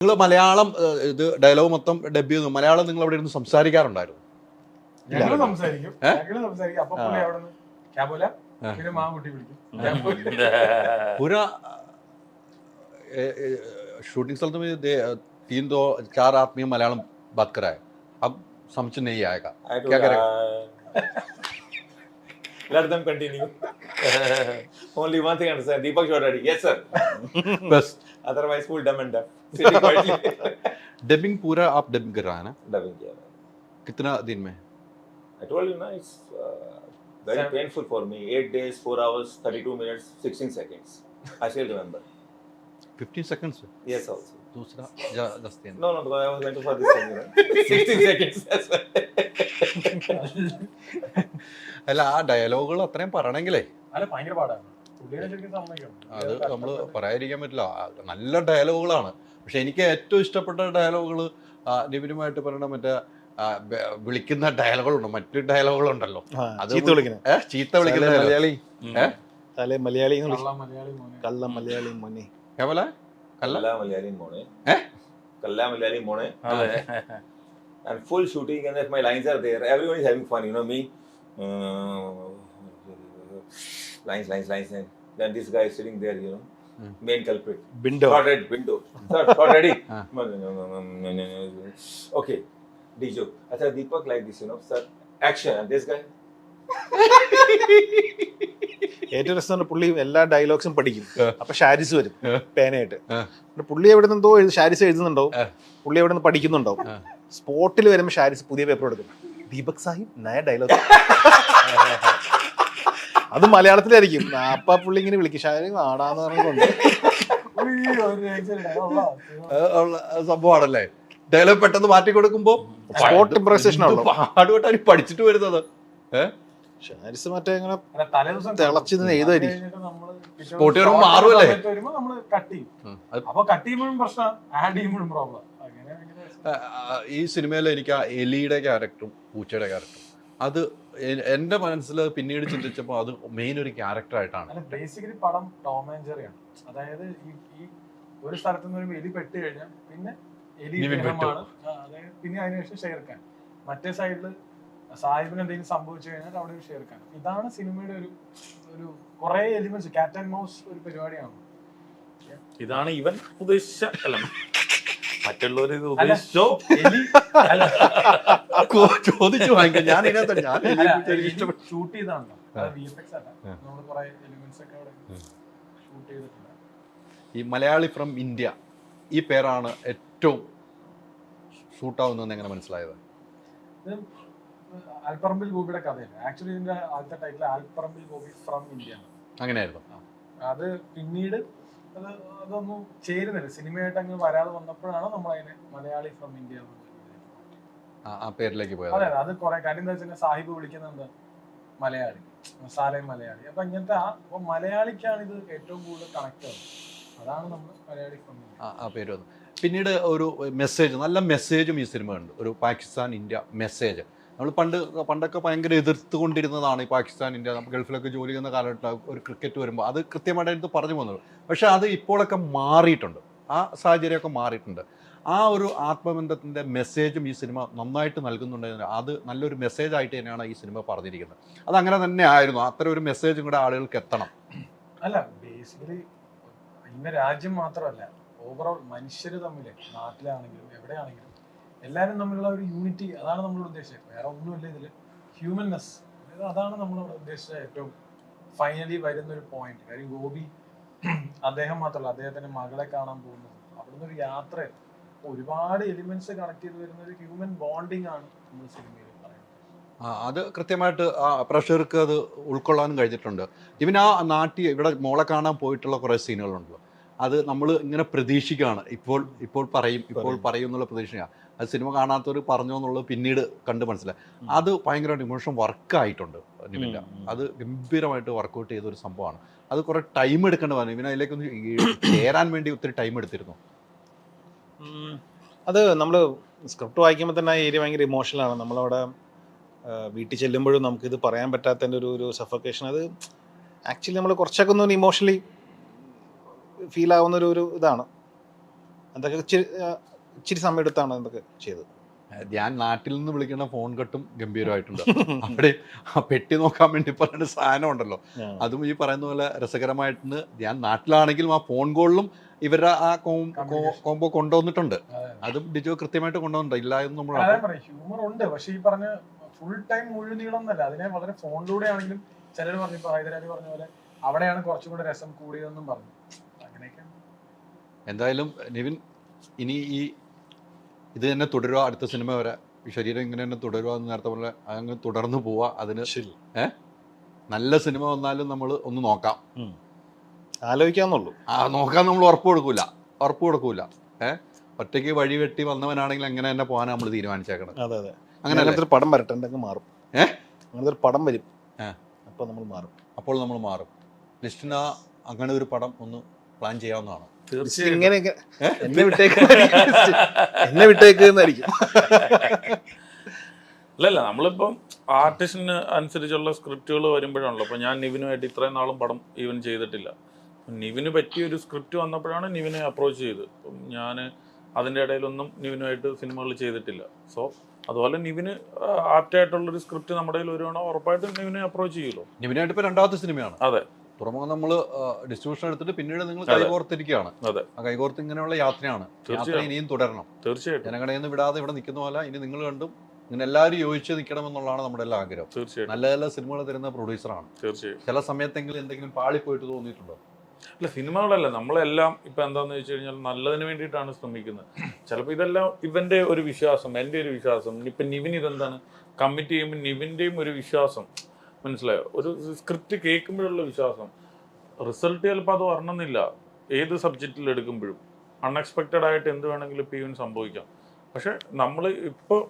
നിങ്ങൾ മലയാളം ഏഹ്, ഇത് ഡയലോഗ് മൊത്തം ഡബ് ചെയ്യുന്നു മലയാളം നിങ്ങൾ അവിടെ ഇരുന്ന് സംസാരിക്കാറുണ്ടായിരുന്നു ഞങ്ങള് സംസാരിക്കും ഏ? ഞങ്ങള് സംസാരിക്കും അപ്പൊ പുള്ളി അവിടെ നിന്ന് ക്യാബോല പിന്നെ മാങ്കുട്ടി വിളിക്കും पूरा शूटिंग स्थल में दे- तीन दो चार आदमी मलयालम बात करा है अब समझ नहीं आएगा I क्या told, करेगा? uh, Let them continue. Only one thing I understand. Deepak you are ready. Yes, sir. बस Otherwise, full dumb and dumb. Sitting quietly. Dubbing पूरा आप डबिंग कर रहा है ना Dubbing, yeah. कितना दिन में I told you, na, it's uh, very Sir. painful for me. Eight days, four hours, 32 minutes, 16 seconds. I still remember. 15 seconds Yes, also. दूसरा जा- दस दिन No, no, because I was waiting for this thing, you know. 16 seconds. That's why. അല്ല ആ ഡയലോഗുകൾ അത്രയും പറയണമെങ്കിലേ അല്ല ഭയങ്കര പാടാണ് പുള്ളിനെ ശരിക്കും സമ്മതിക്കണം അത് നമ്മൾ പറയാതിരിക്കാൻ പറ്റില്ല. നല്ല ഡയലോഗുകളാണ്. പക്ഷെ എനിക്ക് ഏറ്റവും ഇഷ്ടപ്പെട്ട ഡയലോഗുകൾ നിവിനുമായിട്ട് പറയണ മറ്റേ വിളിക്കുന്ന ഡയലോഗുകളുണ്ട്. മറ്റു ഡയലോഗുകളുണ്ടല്ലോ. അത് ചീത്ത വിളിക്കുന്ന. മലയാളി. മലയാളി കള്ള മലയാളി മോനെ. കല്ല മലയാളി മോനെ. കല്ല മലയാളി മോനെ. and full shooting and if my lines are there. Everyone is having fun you know me. uh, lines lines lines and then this guy is sitting there you know mm. main culprit Window. Not ready window sir not ready Ah. okay I acha Deepak like this you know sir action and this guy ഏറ്റവും രസം പുള്ളി എല്ലാ ഡയലോഗ്സും പഠിക്കും അപ്പൊ ഷാരിസ് വരും. പേനയായിട്ട് പുള്ളി എവിടെ നിന്നെന്തോ ഷാരിസ് എഴുതുന്നുണ്ടാവും പുള്ളി എവിടെ നിന്ന് പഠിക്കുന്നുണ്ടാവും സ്പോട്ടിൽ വരുമ്പോൾ ഷാരിസ് പുതിയ പേപ്പർ എടുക്കും ദീപക് സാഹിബ് നയ ഡയലോഗ് അത് മലയാളത്തിലായിരിക്കും. അപ്പ പുള്ളി ഇങ്ങനെ വിളിക്കും. ഷാരി നാടാന്ന് പറഞ്ഞുകൊണ്ട് സംഭവമാണല്ലേ? ഡയലോഗ് പെട്ടെന്ന് മാറ്റി കൊടുക്കുമ്പോ സ്പോട്ട് ഇംപ്രസേഷൻ ആണല്ലോ. പാടുപെട്ടാണ് പഠിച്ചിട്ട് വരുന്നത്. ഏ? ഷാരിസ് മറ്റേ ഇങ്ങനെ തിളച്ചു Spot ദിവസം വരുമ്പോ മാറുമല്ലേ? അപ്പൊ കട്ട് ചെയ്യുമ്പോഴും പ്രശ്നം ആഡ് ചെയ്യുമ്പോഴും പ്രോബ്ലം ഈ സിനിമയിൽ എനിക്ക് ആ എലിയുടെ ക്യാരക്ടറും പൂച്ചയുടെ ക്യാരക്ടറും അത് എന്റെ മനസ്സിൽ പിന്നീട് ചിന്തിച്ചപ്പോൾ അത് മെയിൻ ഒരു ക്യാരക്ടർ ആയിട്ടാണ്. ബേസിക്കലി പടം ടോം ആൻഡ് ജെറിയാണ് അതായത് ഈ ഒരു സ്ഥലത്ത് നിന്ന് ഒരു എലി പെട്ട് കഴിഞ്ഞാൽ പിന്നെ എലി അതായത് പിന്നെ അതിനുശേഷം ഷെയർക്കാൻ മറ്റേ സൈഡിൽ സാഹിബിന് എന്തെങ്കിലും സംഭവിച്ചു കഴിഞ്ഞാൽ അവിടെ ഒരു ഷെയർക്കാൻ ഇതാണ് സിനിമയുടെ ഒരു ഒരു കുറെ എലിമെന്റ്സ് ക്യാറ്റ് ആൻഡ് മൗസ് ഒരു പരിപാടിയാണ്. ഇതാണ് ഇവൻ ഉദ്ദേശിച്ച മറ്റുള്ളവർ ഇത് അല്ല, ഉദ്ദേശിച്ചോ എലി അല്ല, ചോദിച്ചു വാങ്ങിക്കാം. ഞാൻ ഇതിനകത്ത് ഞാൻ എലിയെ അല്ല, എലി ഇഷ്ടപ്പെട്ടു ഷൂട്ട് ചെയ്താണല്ലോ അല്ല. നമ്മൾ കുറെ എലിമെന്റ്സ് ഒക്കെ അവിടെ ഷൂട്ട് ചെയ്തിട്ടുണ്ട്. ഈ മലയാളി ഫ്രം ഇന്ത്യ. ഈ പേരാണ് ഏറ്റവും ഷൂട്ടാവുന്നതെന്ന് എങ്ങനെ മനസ്സിലായത്? ഇത് ആൽപ്പറമ്പിൽ ഗോപിയുടെ കഥയല്ല. ആക്ച്വലി ഇതിന്റെ ആദ്യത്തെ title Alapparambil Gopi from India ആണ്. അങ്ങനെയായിരുന്നു. അത് പിന്നീട് അത് അതൊന്നും ചേരുന്നില്ല. സിനിമയായിട്ട് അങ്ങ് വരാതെ വന്നപ്പോഴാണ് നമ്മൾ അതിനെ മലയാളി ഫ്രം ഇന്ത്യ ആ- പേരിലേക്ക് പോയത്. അതെ അത്. കുറെ കാര്യം എന്താ വെച്ചാൽ സാഹിബ് വിളിക്കുന്നുണ്ട് മലയാളി മസാലയും മലയാളി. അപ്പൊ ഇങ്ങനത്തെ ആ അപ്പൊ മലയാളിക്കാണ് ഇത് ഏറ്റവും കൂടുതൽ കണക്ട് ആവുന്നത്. അതാണ് നമ്മൾ മലയാളി ഫ്രം ആ- പേര് പിന്നീട് ഒരു മെസ്സേജ് നല്ല മെസ്സേജും ഈ സിനിമ ഉണ്ട് ഒരു പാകിസ്ഥാൻ ഇന്ത്യ മെസ്സേജ് നമ്മൾ പണ്ട് പണ്ടൊക്കെ ഭയങ്കര എതിർത്തുകൊണ്ടിരുന്നതാണ് ഈ പാകിസ്ഥാൻ ഇന്ത്യ ഗൾഫിലൊക്കെ ജോലി ചെയ്യുന്ന കാലഘട്ടം ഒരു ക്രിക്കറ്റ് വരുമ്പോൾ അത് കൃത്യമായിട്ട് എടുത്ത് പറഞ്ഞു പോകുന്നത് പക്ഷെ അത് ഇപ്പോഴൊക്കെ മാറിയിട്ടുണ്ട്. ആ സാഹചര്യമൊക്കെ മാറിയിട്ടുണ്ട്. ആ ഒരു ആത്മബന്ധത്തിന്റെ മെസ്സേജും ഈ സിനിമ നന്നായിട്ട് നൽകുന്നുണ്ട് അത് നല്ലൊരു മെസ്സേജ് ആയിട്ട് തന്നെയാണ് ഈ സിനിമ പറഞ്ഞിരിക്കുന്നത്. അത് അങ്ങനെ തന്നെ ആയിരുന്നു. അത്തരം ഒരു മെസ്സേജും കൂടെ ആളുകൾക്ക് എത്തണം. അല്ല ബേസിക്കലി ഇന്ന രാജ്യം മാത്രമല്ല ഓവറോൾ മനുഷ്യർ തമ്മിൽ നാട്ടിലാണെങ്കിലും എവിടെയാണെങ്കിലും എല്ലാവരും തമ്മിലുള്ള ഒരു യൂണിറ്റി അതാണ് നമ്മളോട് ഉദ്ദേശിച്ചത്. വേറെ ഒന്നുമില്ല ഇതിൽ ഹ്യൂമൻനെസ് അതാണ് നമ്മളോട് ഉദ്ദേശിച്ച ഏറ്റവും ഫൈനലി വരുന്ന ഒരു പോയിന്റ് കാര്യം ഗോപി അദ്ദേഹം മാത്രമല്ല അദ്ദേഹത്തിന്റെ മകളെ കാണാൻ പോകുന്നത്. അവിടുന്ന് ഒരു യാത്ര ഒരുപാട് എലിമെന്റ്സ് കണക്ട് ചെയ്ത് വരുന്ന ഒരു ഹ്യൂമൻ ബോണ്ടിങ് ആണ് നമ്മൾ സിനിമയിൽ അത് കൃത്യമായിട്ട് ആ പ്രഷർക്ക് അത് ഉൾക്കൊള്ളാനും കഴിഞ്ഞിട്ടുണ്ട്. ഇവൻ ആ നാട്ടിൽ ഇവിടെ മോളെ കാണാൻ പോയിട്ടുള്ള കുറേ സീനുകളുണ്ടല്ലോ അത് നമ്മൾ ഇങ്ങനെ പ്രതീക്ഷിക്കുകയാണ്. ഇപ്പോൾ ഇപ്പോൾ പറയും ഇപ്പോൾ പറയും. എന്നുള്ള പ്രതീക്ഷയാണ് അത് സിനിമ കാണാത്തവർ പറഞ്ഞു എന്നുള്ളത് പിന്നീട് കണ്ട് മനസ്സിലായി അത് ഭയങ്കരമായിട്ട് ഇമോഷൻ വർക്കായിട്ടുണ്ട് നിവിന്റെ അത് ഗംഭീരമായിട്ട് വർക്കൗട്ട് ചെയ്ത ഒരു സംഭവമാണ്. അത് കുറേ ടൈം എടുക്കേണ്ടി വന്നു. ഇവന് അതിലേക്കൊന്ന് ചേരാൻ വേണ്ടി ഒത്തിരി ടൈം എടുത്തിരുന്നു. അത് നമ്മൾ സ്ക്രിപ്റ്റ് വായിക്കുമ്പോൾ തന്നെ ആ ഏരിയ ഭയങ്കര ഇമോഷണലാണ് നമ്മളവിടെ വീട്ടിൽ ചെല്ലുമ്പോഴും നമുക്കിത് പറയാൻ പറ്റാത്തതിന്റെ ഒരു ഒരു സഫക്കേഷൻ അത് ആക്ച്വലി നമ്മൾ കുറച്ചൊക്കെ ഒന്ന് ഇമോഷണലി ഫീൽ ആവുന്ന ഒരു ഒരു ഇതാണ് എന്തൊക്കെ ഇച്ചിരി സമയം എടുത്താണ് എന്തൊക്കെ ചെയ്തത്. ഞാൻ നാട്ടിൽ നിന്ന് വിളിക്കുന്ന ഫോൺ കട്ടും ഗംഭീരമായിട്ടുണ്ട്. അവിടെ ആ പെട്ടി നോക്കാൻ വേണ്ടി പറയുന്ന സാധനം ഉണ്ടല്ലോ അതും ഈ പറയുന്ന പോലെ രസകരമായിട്ടുണ്ട് ഞാൻ നാട്ടിലാണെങ്കിലും ആ ഫോൺ കോളിലും ഇവരുടെ ആ കോംബോ കൊണ്ടുവന്നിട്ടുണ്ട്. അതും ഡിജോ കൃത്യമായിട്ട് കൊണ്ടുവന്നിട്ടുണ്ട്. ഇല്ല എന്ന് നമ്മൾ അതെ പക്ഷേ ഹ്യൂമർ ഉണ്ട്. പക്ഷേ ഈ പറഞ്ഞ ഫുൾ ടൈം മുഴുവൻ അതിനെ വളരെ ഫോണിലൂടെ ആണെങ്കിലും ചിലർ പറഞ്ഞു ഇപ്പൊ ഹൈദരാബാദ് പറഞ്ഞ പോലെ അവിടെയാണ് കുറച്ചും കൂടെ രസം കൂടിയതെന്നും പറഞ്ഞു. എന്തായാലും നിവിൻ ഇനി ഈ ഇത് തന്നെ തുടരുക അടുത്ത സിനിമ വരെ. ഈ ശരീരം ഇങ്ങനെ തന്നെ തുടരുക എന്ന് നേരത്തെ പറഞ്ഞ അങ്ങ് തുടർന്നു പോവാ അതിന് ശരി. നല്ല സിനിമ വന്നാലും നമ്മൾ ഒന്ന് നോക്കാം. ആലോചിക്കാന്നുള്ളൂ. ആ നോക്കാൻ നമ്മൾ ഉറപ്പ് കൊടുക്കൂല. ഉറപ്പ് കൊടുക്കൂല. ഏ? ഒറ്റയ്ക്ക് വഴി വെട്ടി വന്നവനാണെങ്കിൽ അങ്ങനെ തന്നെ പോകാൻ നമ്മൾ തീരുമാനിച്ചേക്കണം അതെ അതെ. അങ്ങനെ അങ്ങനത്തെ ഒരു പടം വരട്ടെ മാറും. ഏ? അങ്ങനത്തെ ഒരു പടം വരും. അപ്പോൾ അപ്പൊ നമ്മൾ മാറും. അപ്പോൾ നമ്മൾ മാറും. ലിസ്റ്റിന് അങ്ങനെ ഒരു പടം ഒന്ന് പ്ലാൻ ചെയ്യാവുന്നതാണ്. ഇങ്ങനെ എന്നെ വിട്ടേക്ക് എന്നെ വിട്ടേക്ക് എന്നായിരിക്കും അല്ലല്ല നമ്മളിപ്പം ആർട്ടിസ്റ്റിന് അനുസരിച്ചുള്ള സ്ക്രിപ്റ്റുകൾ വരുമ്പോഴാണല്ലോ. അപ്പോൾ ഞാൻ നിവിനുമായിട്ട് ഇത്രയും നാളും പടം ഈവൻ ചെയ്തിട്ടില്ല. നിവിന് പറ്റിയ ഒരു സ്ക്രിപ്റ്റ് വന്നപ്പോഴാണ് നിവിനെ അപ്രോച്ച് ചെയ്തത് അപ്പം ഞാൻ അതിന്റെ ഇടയിലൊന്നും നിവിനുമായിട്ട് സിനിമകൾ ചെയ്തിട്ടില്ല. സോ അതുപോലെ നിവിന് ആപ്റ്റായിട്ടുള്ളൊരു സ്ക്രിപ്റ്റ് നമ്മുടെ കയ്യിൽ വരുവാണോ? ഉറപ്പായിട്ടും നിവിനെ അപ്രോച്ച് ചെയ്യുമല്ലോ. നിവിനായിട്ട് ഇപ്പോൾ രണ്ടാമത്തെ സിനിമയാണ്. അതെ. തുറമുഖം നമ്മൾ ഡിസ്ട്രിബ്യൂഷൻ എടുത്തിട്ട് പിന്നീട് നിങ്ങൾ കൈകോർത്തിരിക്കുകയാണ്. ആ കൈകോർത്ത് ഇങ്ങനെയുള്ള യാത്രയാണ്. യാത്ര ഇനിയും തുടരണം. തീർച്ചയായിട്ടും. ജനങ്ങളെ നിന്ന് വിടാതെ ഇവിടെ നിൽക്കുന്ന പോലെ ഇനി നിങ്ങൾ കണ്ടും ഇങ്ങനെ എല്ലാവരും യോജിച്ച് നിൽക്കണം എന്നുള്ളതാണ് നമ്മുടെ എല്ലാ ആഗ്രഹം. തീർച്ചയായിട്ടും. നല്ല നല്ല സിനിമകൾ തരുന്ന പ്രൊഡ്യൂസറാണ് തീർച്ചയായും. ചില സമയത്തെങ്കിലും എന്തെങ്കിലും പാളിപ്പോയിട്ട് തോന്നിയിട്ടുണ്ടോ? അല്ല സിനിമകളല്ല. നമ്മളെല്ലാം ഇപ്പൊ എന്താന്ന് വെച്ച് കഴിഞ്ഞാൽ നല്ലതിന് വേണ്ടിയിട്ടാണ് ശ്രമിക്കുന്നത്. ചിലപ്പോൾ ഇതെല്ലാം ഇവന്റെ ഒരു വിശ്വാസം എന്റെ ഒരു വിശ്വാസം. ഇപ്പൊ നിവിൻ ഇതെന്താണ്? കമ്മിറ്റ് ചെയ്യുമ്പോൾ നിവിന്റെയും ഒരു വിശ്വാസം. മനസ്സിലായോ? ഒരു സ്ക്രിപ്റ്റ് കേൾക്കുമ്പോഴുള്ള വിശ്വാസം. റിസൾട്ട് ചിലപ്പോൾ അത് വരണമെന്നില്ല ഏത് സബ്ജക്റ്റിൽ എടുക്കുമ്പോഴും. അൺഎക്സ്പെക്റ്റഡ് ആയിട്ട് എന്ത് വേണമെങ്കിലും ഇപ്പം ഈവൻ സംഭവിക്കാം. പക്ഷെ നമ്മൾ ഇപ്പോൾ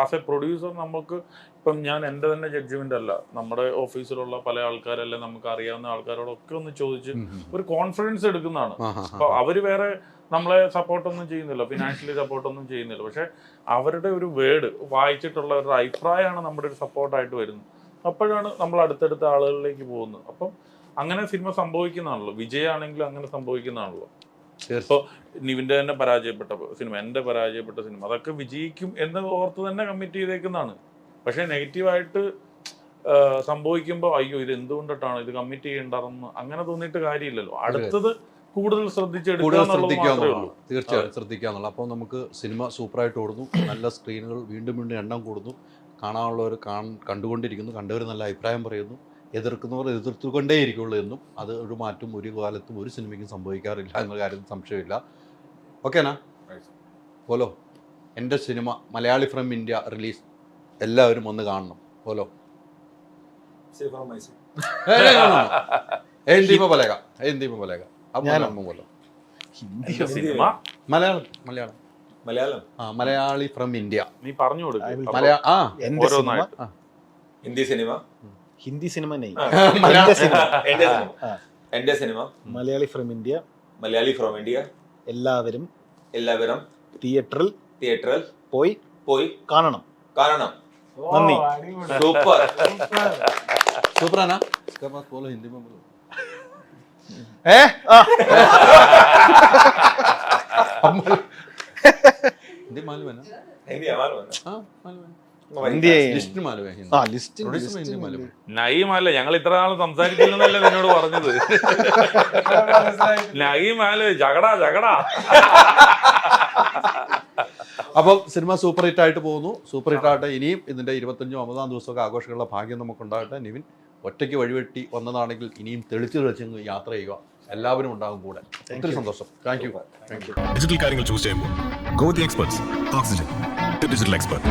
ആസ് എ പ്രൊഡ്യൂസർ നമുക്ക് ഇപ്പം ഞാൻ എന്റെ തന്നെ ജഡ്ജ്മെന്റ് അല്ല. നമ്മുടെ ഓഫീസിലുള്ള പല ആൾക്കാരല്ലേ നമുക്ക് അറിയാവുന്ന ആൾക്കാരോടൊക്കെ ഒന്ന് ചോദിച്ച് ഒരു കോൺഫിഡൻസ് എടുക്കുന്നതാണ്. അപ്പോൾ അവർ വേറെ നമ്മളെ സപ്പോർട്ടൊന്നും ചെയ്യുന്നില്ല. ഫിനാൻഷ്യലി സപ്പോർട്ടൊന്നും ചെയ്യുന്നില്ല. പക്ഷെ അവരുടെ ഒരു വേർഡ് വായിച്ചിട്ടുള്ള ഒരു അഭിപ്രായമാണ് നമ്മുടെ ഒരു സപ്പോർട്ടായിട്ട് വരുന്നത്. അപ്പോഴാണ് നമ്മൾ അടുത്തടുത്ത ആളുകളിലേക്ക് പോകുന്നത്. അപ്പം അങ്ങനെ സിനിമ സംഭവിക്കുന്നതാണല്ലോ. വിജയമാണെങ്കിലും അങ്ങനെ സംഭവിക്കുന്നതാണല്ലോ. ഇപ്പോൾ നിവിന്റെ തന്നെ പരാജയപ്പെട്ട സിനിമ എന്റെ പരാജയപ്പെട്ട സിനിമ അതൊക്കെ വിജയിക്കും എന്ന് ഓർത്ത് തന്നെ കമ്മിറ്റ് ചെയ്തേക്കുന്നതാണ്. പക്ഷേ നെഗറ്റീവായിട്ട് സംഭവിക്കുമ്പോൾ അയ്യോ ഇത് എന്തുകൊണ്ടിട്ടാണ് ഇത് കമ്മിറ്റ് ചെയ്യേണ്ടതെന്ന് അങ്ങനെ തോന്നിയിട്ട് കാര്യമില്ലല്ലോ. അടുത്തത് കൂടുതൽ ശ്രദ്ധിക്കാന്നുള്ളതാണ് തീർച്ചയായും ശ്രദ്ധിക്കാന്നുള്ള അപ്പോൾ നമുക്ക് സിനിമ സൂപ്പറായിട്ട് ഓടുന്നു. നല്ല സ്ക്രീനുകൾ വീണ്ടും വീണ്ടും എണ്ണം കൂടുന്നു. കാണാനുള്ളവർ കാൺ കണ്ടുകൊണ്ടിരിക്കുന്നു കണ്ടവർ നല്ല അഭിപ്രായം പറയുന്നു എതിർക്കുന്നവർ എതിർത്തുകൊണ്ടേയിരിക്കുള്ളൂ എന്നും അത് ഒരു മാറ്റം ഒരു കാലത്തും ഒരു സിനിമയ്ക്കും സംഭവിക്കാറില്ല എന്ന കാര്യത്തിൽ സംശയമില്ല. ഓക്കേനാ പോലോ എന്റെ cinema Malayali from India release. എല്ലാവരും ഒന്ന് കാണണം. പോലോ. മലയാളം. മലയാളം. മലയാളം Malayalam, ആ മലയാളി ഫ്രം ഇന്ത്യ നീ പറഞ്ഞു I will കൊടുക്കും മലയാ ആ എന്റെ സിനിമ ഓരോന്നായിട്ട്. Hindi cinema, ഹിന്ദി സിനിമ നെയ് മലയാള എന്റെ സിനിമ India cinema, ആ. India cinema, Malayali from India Malayali from India, എല്ലാവരും എല്ലാവരും തിയേറ്ററിൽ തിയേറ്ററിൽ പോയി പോയി കാണണം കാണണം ഓ, നന്ദി. അടിപൊളി. Super Super. सुपर है ना इसके पास बोलो हिंदी में बोलो ഏ ആ हिंदी मालूम है ना ഹിന്ദി മാലൂം हाँ मालूम है ഹിന്ദി लिस्ट मालूम है हिंदी ആ ലിസ്റ്റ് Producer में हिंदी मालूम है നയീം അല്ല ഞങ്ങൾ ഇത്ര നാൾ സംസാരിക്കില്ലെന്നല്ലേ നിന്നോട് പറഞ്ഞത് നയീം അല്ല ജഗടാ ജഗടാ അപ്പം സിനിമ സൂപ്പർ ഹിറ്റ് ആയിട്ട് പോകുന്നു സൂപ്പർ ഹിറ്റ് ആയിട്ട് ഇനിയും ഇതിന്റെ ഇരുപത്തഞ്ചും അമ്പതാം ദിവസമൊക്കെ ആഘോഷങ്ങളുടെ ഭാഗ്യം നമുക്കുണ്ടാകട്ടെ നിവിൻ ഒറ്റയ്ക്ക് വഴിവെട്ടി വന്നതാണെങ്കിൽ ഇനിയും തെളിച്ച് തെളിച്ചങ്ങ് യാത്ര ചെയ്യുക എല്ലാവരും ഉണ്ടാകും കൂടെ. ഒത്തിരി സന്തോഷം. താങ്ക് യു ഡിജിറ്റൽ കാര്യങ്ങൾ ചൂസ് ചെയ്യുമ്പോൾ go the experts Oxygen digital expert